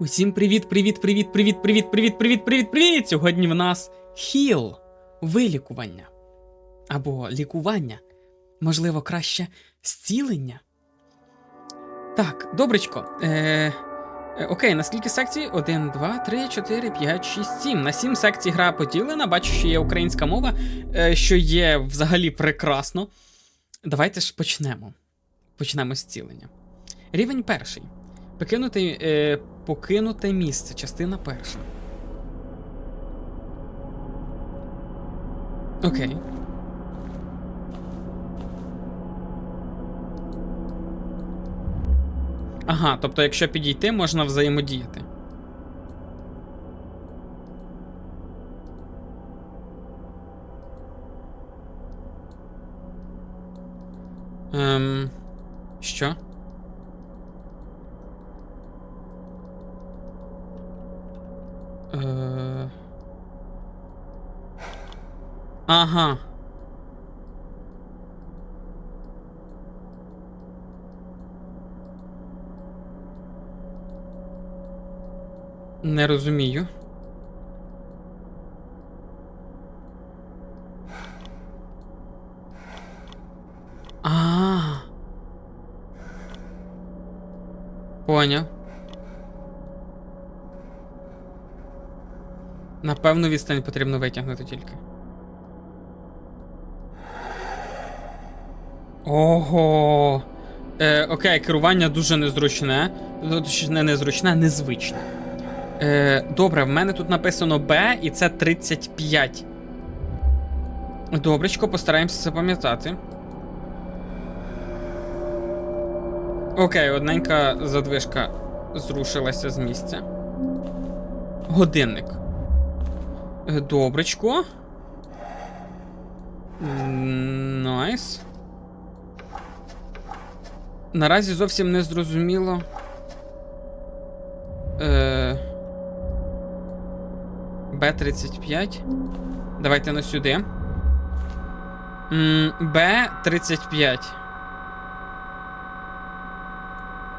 Усім привіт, привіт, привіт, привіт, привіт, привіт, привіт, привіт, привіт! Сьогодні в нас хіл, вилікування. Або лікування. Можливо, краще зцілення. Так, добречко. Е, е, окей, на скільки секцій? 1, 2, 3, 4, 5, 6, 7. На 7 секцій гра поділена. Бачу, що є українська мова, е, що є взагалі прекрасно. Давайте ж почнемо. Почнемо зцілення. Рівень перший. Покинути, е, покинуте місце, частина перша. Окей. Ага, тобто, якщо підійти, можна взаємодіяти. Ем, що? Е... Ага. Не розумію. А. Напевно, відстань потрібно витягнути тільки. Ого. Е, окей, керування дуже незручне. Точніше, незручне, незвичне. Е, добре, в мене тут написано Б, і це 35. Добречко, постараємося запам'ятати. Окей, одненька задвижка зрушилася з місця. Годинник. Е, Добречко. Найс. Наразі зовсім не зрозуміло. Е... Б-35. Давайте на сюди. Б-35.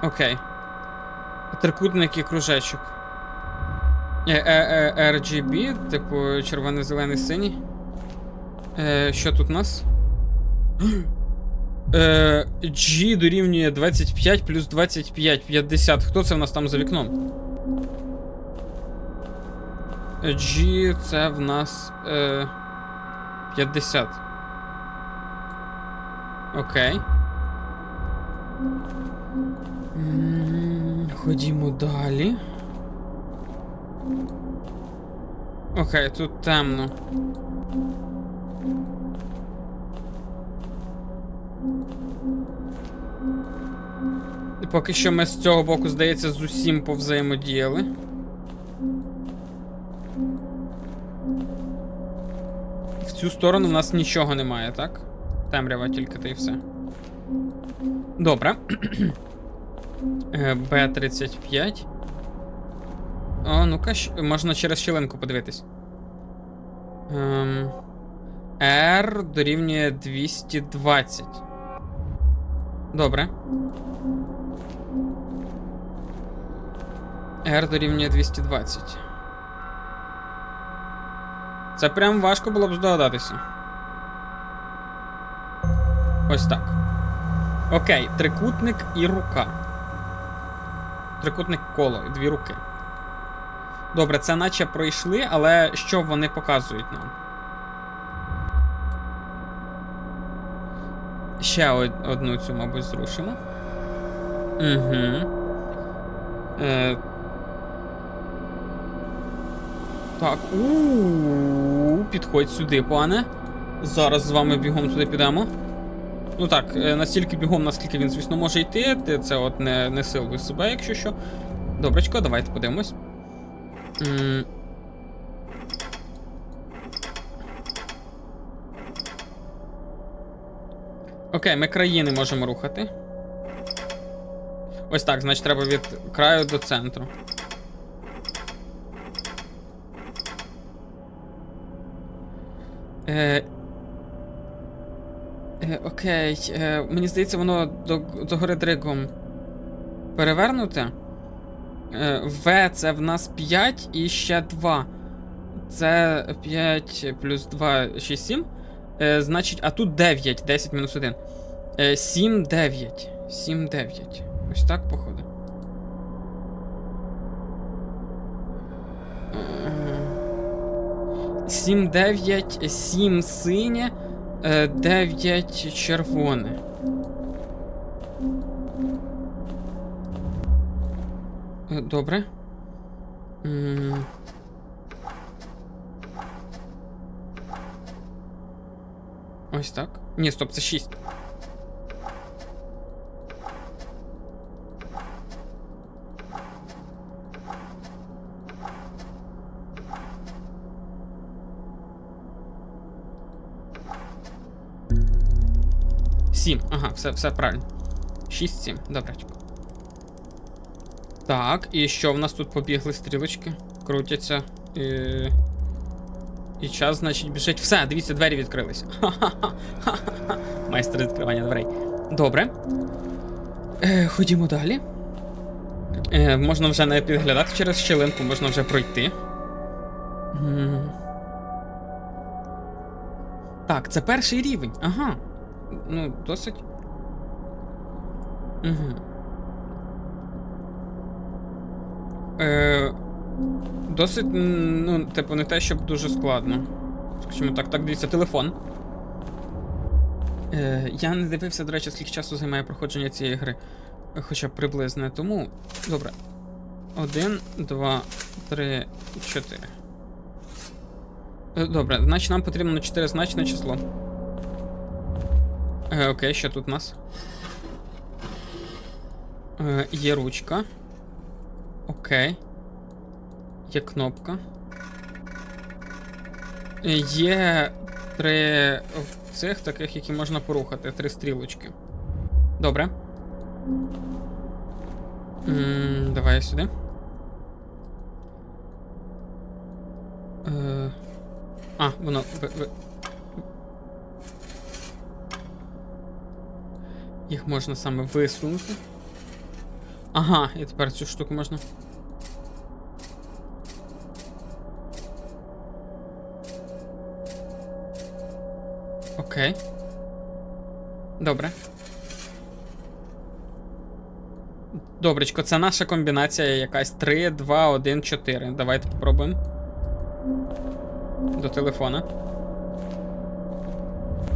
Окей. Трикутник і кружечок. Е, е, е, типу червоний, зелений, синій. Е, що тут у нас? Е, G дорівнює 25 плюс 25, 50. Хто це в нас там за вікном? G це в нас е, 50. Окей. Ходімо далі. Окей, тут темно. Поки що ми з цього боку, здається, з усім повзаємодіяли. В цю сторону в нас нічого немає, так? Темрява тільки та й все. Добре. Е, Б-35. О, ну-ка, можна через щілинку подивитись. Ем, R дорівнює 220. Добре. R дорівнює 220. Це прям важко було б здогадатися. Ось так. Окей, трикутник і рука. Трикутник коло, і дві руки. Добре, це наче пройшли, але що вони показують нам? Ще од- одну цю, мабуть, зрушимо. Угу. Е... Так. у Підходь сюди, пане. Зараз з вами бігом туди підемо. Ну так, е, настільки бігом, наскільки він, звісно, може йти. Це от не, не силуй себе, якщо що. Добречко, давайте подивимось. Окей, ми країни можемо рухати. Ось так, значить, треба від краю до центру. Е, е, окей, е, мені здається, воно до, до гори дригом перевернуте. Е, В це в нас 5 і ще 2. Це 5 плюс 2, 6, 7. Е, значить, а тут 9, 10 мінус 1. Е, 7, 9. 7, 9. Ось так, походу. Е, 7, 9, 7 синє, е, 9 червоне. Добре. М. Ось так. Ні, стоп, це 6. Сім. Ага, все, все правильно. 6, 7. Так, і що в нас тут побігли стрілочки? Крутяться. І... І час, значить, біжить. Все, дивіться, двері відкрилися. Майстер відкривання дверей. Добре. Е, ходімо далі. Е, можна вже не підглядати через щелинку, можна вже пройти. Так, це перший рівень. Ага. Ну, досить. Угу. Е, досить, ну, типу, не те, щоб дуже складно. Скажімо так, так, дивіться, телефон. Е, я не дивився, до речі, скільки часу займає проходження цієї гри. Хоча б приблизно, тому. Добре. Один, два, три, чотири. Е, Добре, значить нам потрібно чотиризначне число. Е, окей, що тут у нас? Е, є ручка. Окей. Є кнопка. Є три цих таких, які можна порухати. Три стрілочки. Добре. давай сюди. Е, а, воно. Ви... Їх можна саме висунути. Ага, і тепер цю штуку можна. Окей. Добре. Добречко, це наша комбінація якась 3, 2, 1, 4. Давайте попробуємо. До телефона.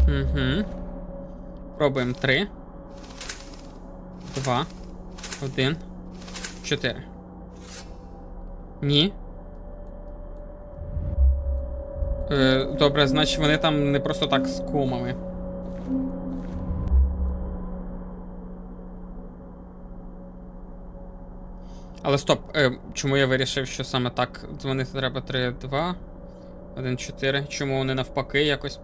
Угу. Пробуємо 3. 2. 1. 4. Ні. Е, добре, значить вони там не просто так з комами. Але стоп, е, чому я вирішив, що саме так дзвонити треба 3, 2, 1, 4. Чому вони навпаки якось.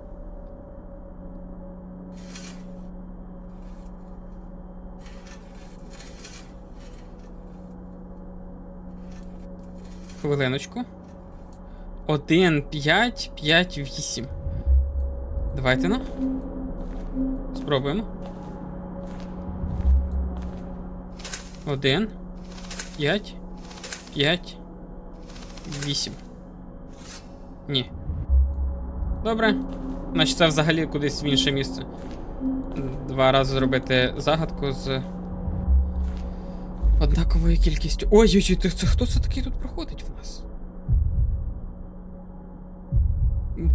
Хвилиночку. 1, 5, 5, 8. Давайте ну. Спробуємо. 1, 5, 5, 8. Ні. Добре. Значить, це взагалі кудись в інше місце. Два рази зробити загадку з. Однаковою кількістю. Ой-ой-ой, це хто це такий тут проходить в нас?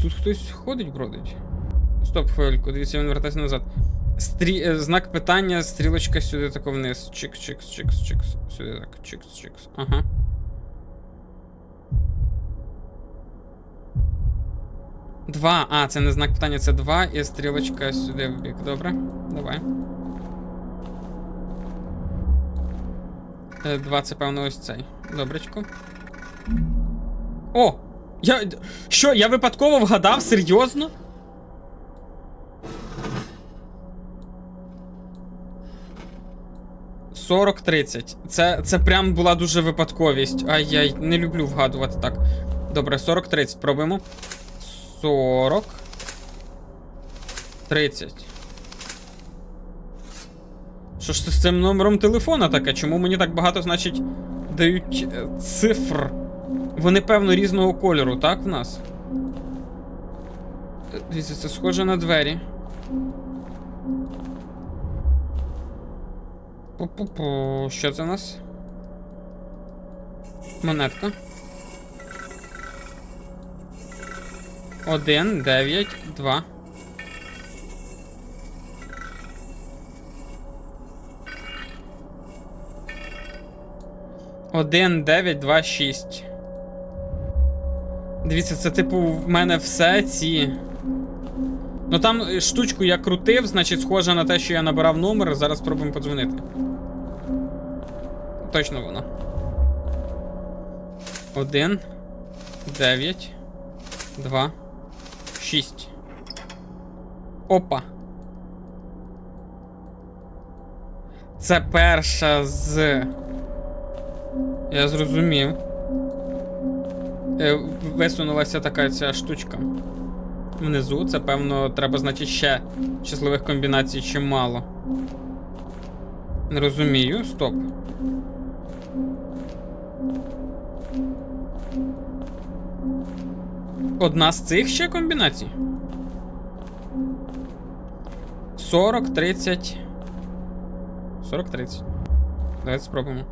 Тут хтось ходить, бродить. Стоп, хвильку, дивіться, він вертається назад. Стрі... е, Знак питання, стрілочка сюди тако вниз. Чикс, чикс, чикс, чикс. Сюди так. Чикс, чикс. Ага. Два. А, це не знак питання, це два, і стрілочка сюди в бік. Добре? Давай. Е, Два, це певно ось цей. Добречко. О! Я. Що, я випадково вгадав? Серйозно? Сорок тридцять. Це, це прям була дуже випадковість. Ай-яй, не люблю вгадувати так. Добре, 40-30. Пробуємо. 40. 30. Що ж це з цим номером телефона таке? Чому мені так багато, значить, дають е, цифр. Вони, певно, різного кольору, так, в нас? Е, Дивіться, це схоже на двері. Пу-пу-пу. Що це у нас? Монетка. Один, дев'ять, два. Один, дев'ять, два, шість. Дивіться, це типу в мене все ці. Ну там штучку я крутив, значить, схоже на те, що я набирав номер. Зараз спробуємо подзвонити. Точно воно. Один. Дев'ять. Два. Шість. Опа. Це перша з. Я зрозумів. Е, Висунулася така ця штучка. Внизу. Це, певно, треба, значить, ще щасливих комбінацій чимало. Не розумію. Стоп. Одна з цих ще комбінацій. 40, 30. 40, 30. Давайте спробуємо.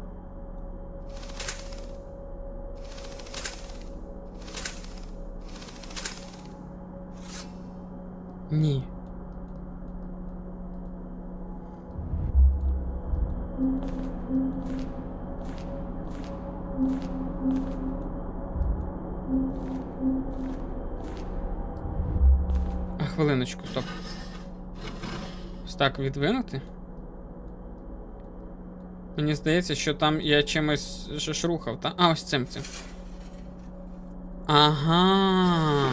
Ні. А хвилиночку, стоп. Ось так відвинути. Мені здається, що там я чимось же ж рухав, та? А, ось цим цим. Ага.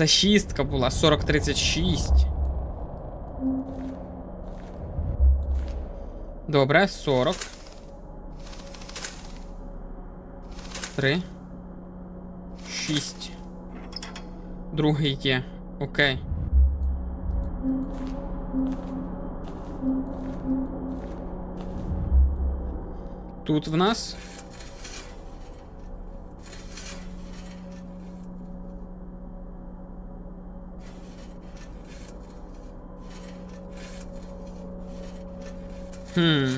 Це шістка була, 40-36. Добре, 40. 3. 6. Другий є. Окей. Тут в нас. Хм.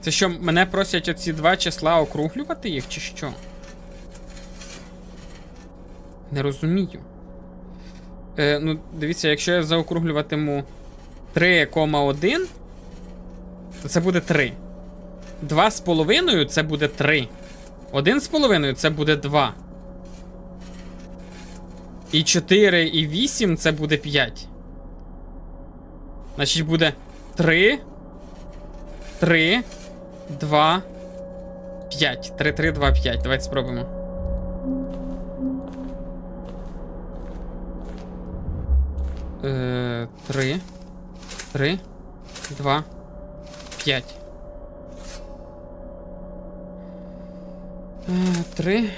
Це що, мене просять оці два числа округлювати їх, чи що? Не розумію. Е, ну, дивіться, якщо я заокруглюватиму 3,1, то це буде 3. 2 з половиною це буде 3. 1 з половиною це буде 2. І 4 і 8 це буде 5. Значить, буде 3. 3. 2. 5. 3, 3, 2, 5. Давайте спробуємо. 3. 3. 2. 5. Е, 3.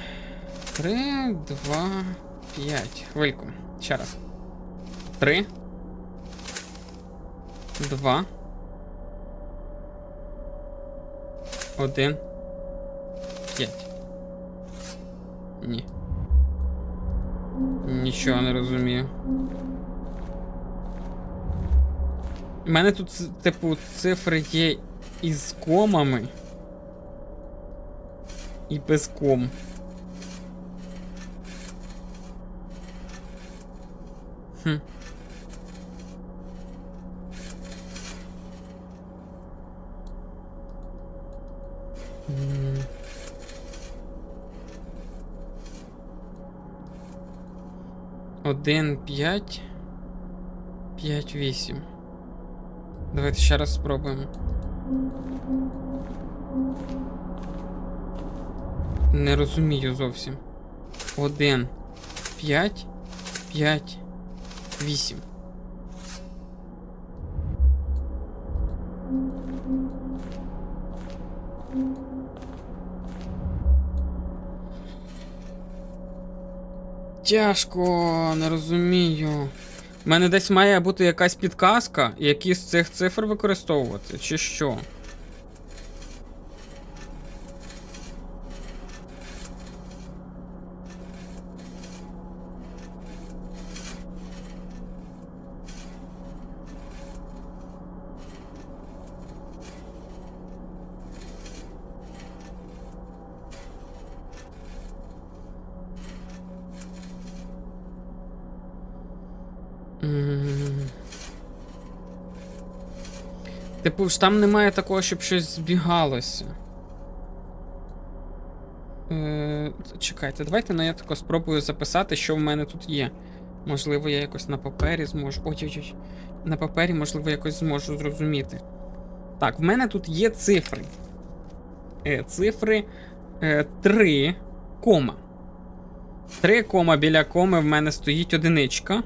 3, 2, 5. Хвильку. Ще раз. 3. 2. 1. 5. Ні. Нічого не розумію. У мене тут, типу, цифри є із комами. І без ком. Хм. Один, п'ять. П'ять, вісім. Давайте ще раз спробуємо. Не розумію зовсім. Один, п'ять, п'ять, вісім. Тяжко, не розумію. У мене десь має бути якась підказка, які з цих цифр використовувати, чи що? Типу, ж там немає такого, щоб щось збігалося. Е, чекайте, давайте ну, я тако спробую записати, що в мене тут є. Можливо, я якось на папері зможу. Ой-ой-ой. На папері, можливо, якось зможу зрозуміти. Так, в мене тут є цифри. Е, цифри е, 3, кома. 3 кома біля коми в мене стоїть одиничка.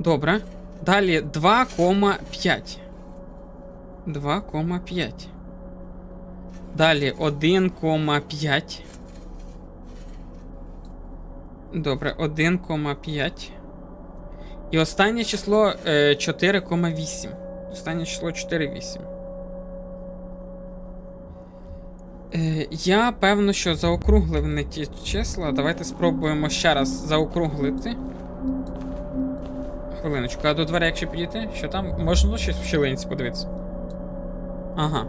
Добре. Далі 2,5. 2,5. Далі 1,5. Добре, 1,5. І останнє число е, 4,8. Останнє число 4,8. Е, я певно, що заокруглив не ті числа. Давайте спробуємо ще раз заокруглити. Хвилиночку, а до дверей, якщо підійти, що там? Можна щось в щілинці подивитися. Ага.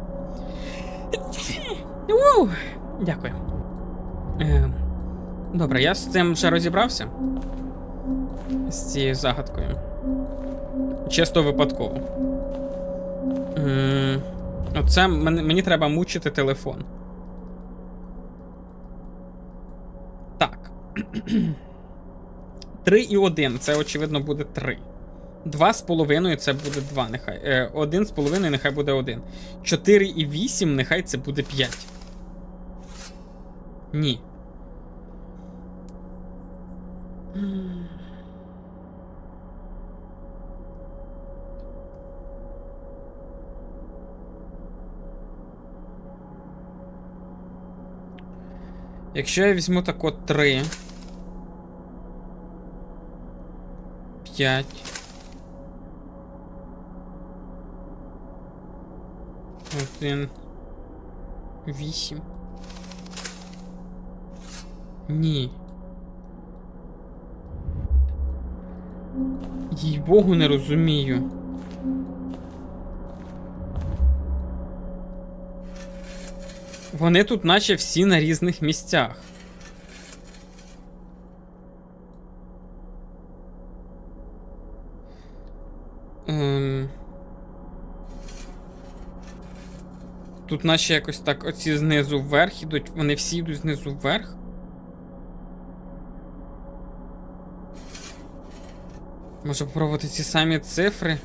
Уу! Дякую. Е, добре, я з цим вже розібрався. З цією загадкою. Чисто випадково. М, Оце мені треба мучити телефон. Так. 3 і 1 це, очевидно, буде 3. 2 з половиною це буде 2, нехай. Е, 1 з половиною нехай буде 1. 4 і 8 нехай це буде 5. Ні. Якщо я візьму так от 3. 5. Один. Вісім. Ні. Їй богу не розумію. Вони тут наче всі на різних місцях. Тут наче якось так оці знизу вверх ідуть, вони всі йдуть знизу вверх. Може попробувати ці самі цифри.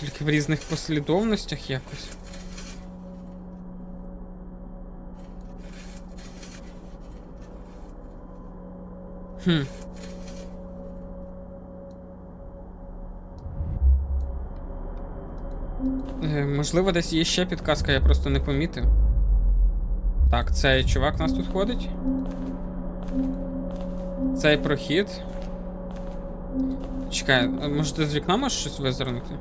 Тільки в різних послідовностях якось. Хм. Можливо, десь є ще підказка, я просто не помітив. Так, цей чувак у нас тут ходить. Цей прохід. Чекай, може ти з вікна можеш щось визирнути?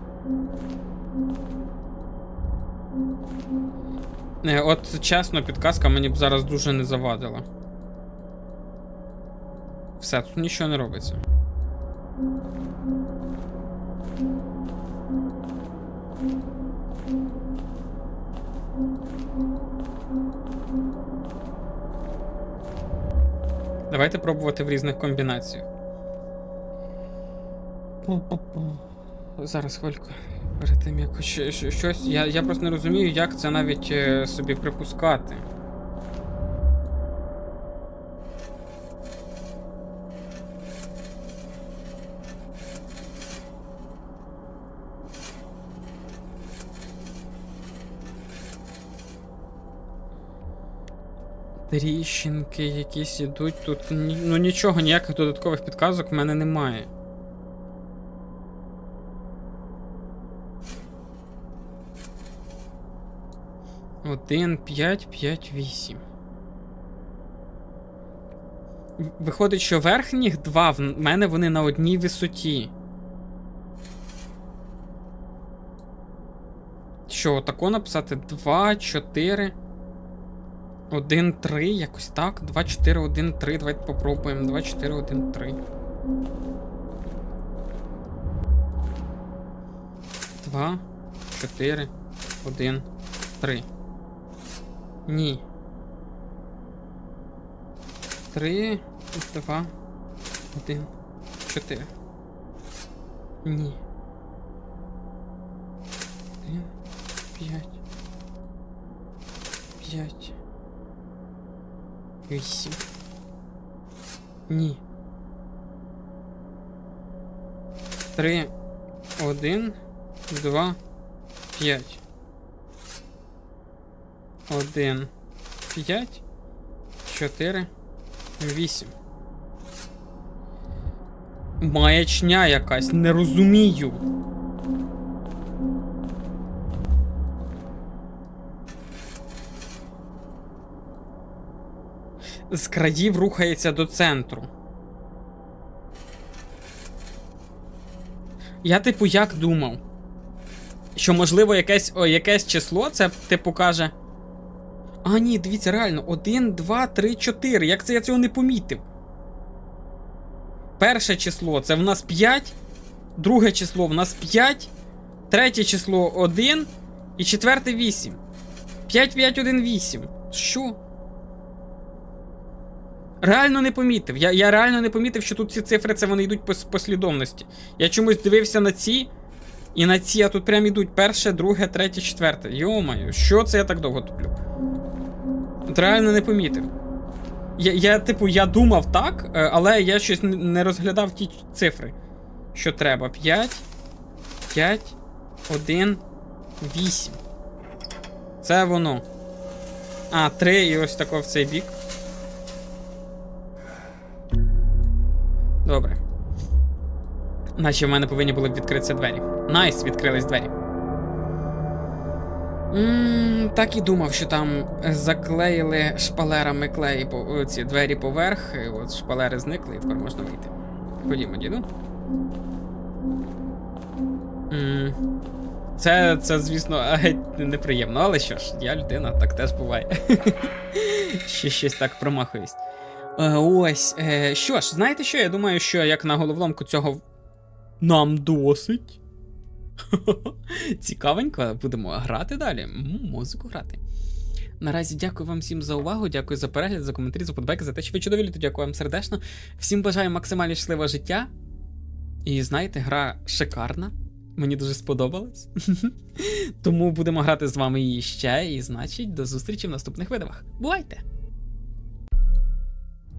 Е, от чесно, підказка мені б зараз дуже не завадила. Все, тут нічого не робиться. Давайте пробувати в різних комбінаціях. Зараз хвильку. Перед тим як щось. Я, я просто не розумію, як це навіть е, собі припускати. Тріщинки якісь ідуть тут. Ну нічого, ніяких додаткових підказок в мене немає. Один, п'ять, п'ять, вісім. Виходить, що верхніх два в мене вони на одній висоті. Що, тако написати? 2, 4. 1, 3, якось так. 2, 4, 1, 3. Давайте попробуємо. 2, 4, 1, 3. 2, 4, 1, 3. Ні. 3, 2, 1, 4. Ні. 1, 5. 5. 8. Ні. 3, 1, 2, 5. 1, 5, 4, 8. Маячня якась, не розумію. З країв рухається до центру. Я, типу, як думав, що, можливо, якесь, о, якесь число це, типу, каже. А, ні, дивіться, реально, 1, 2, 3, 4. Як це я цього не помітив? Перше число це в нас 5, друге число в нас 5, третє число 1 і четверте 8. 5, 5, 1, 8. Що? Реально не помітив. Я, я реально не помітив, що тут ці цифри це вони йдуть по послідовності. Я чомусь дивився на ці, і на ці, а тут прям ідуть перше, друге, третє, четверте. Йомаю, що це я так довго туплю? От реально не помітив. Я, я, типу, я думав так, е, але я щось не розглядав ті цифри. Що треба? 5, 5, 1, 8. Це воно. А, 3 і ось тако в цей бік. Добре. Наче в мене повинні були б відкритися двері. Найс, відкрились двері. Ммм, так і думав, що там заклеїли шпалерами клей по ці двері поверх, і от шпалери зникли, і тепер можна вийти. Ходімо, діду. М, Це, це, звісно, неприємно, але що ж, я людина, так теж буває. Ще щось так промахуюсь. Е, ось. Е, що ж, знаєте що? Я думаю, що як на головоломку цього нам досить. Цікавенько, будемо грати далі. Музику грати. Наразі дякую вам всім за увагу, дякую за перегляд, за коментарі, за подбеки, за те, що ви чудові люди. Дякую вам сердечно. Всім бажаю максимально щасливого життя. І знаєте, гра шикарна. Мені дуже сподобалась. Тому будемо грати з вами і ще. І значить, до зустрічі в наступних видавах. Бувайте!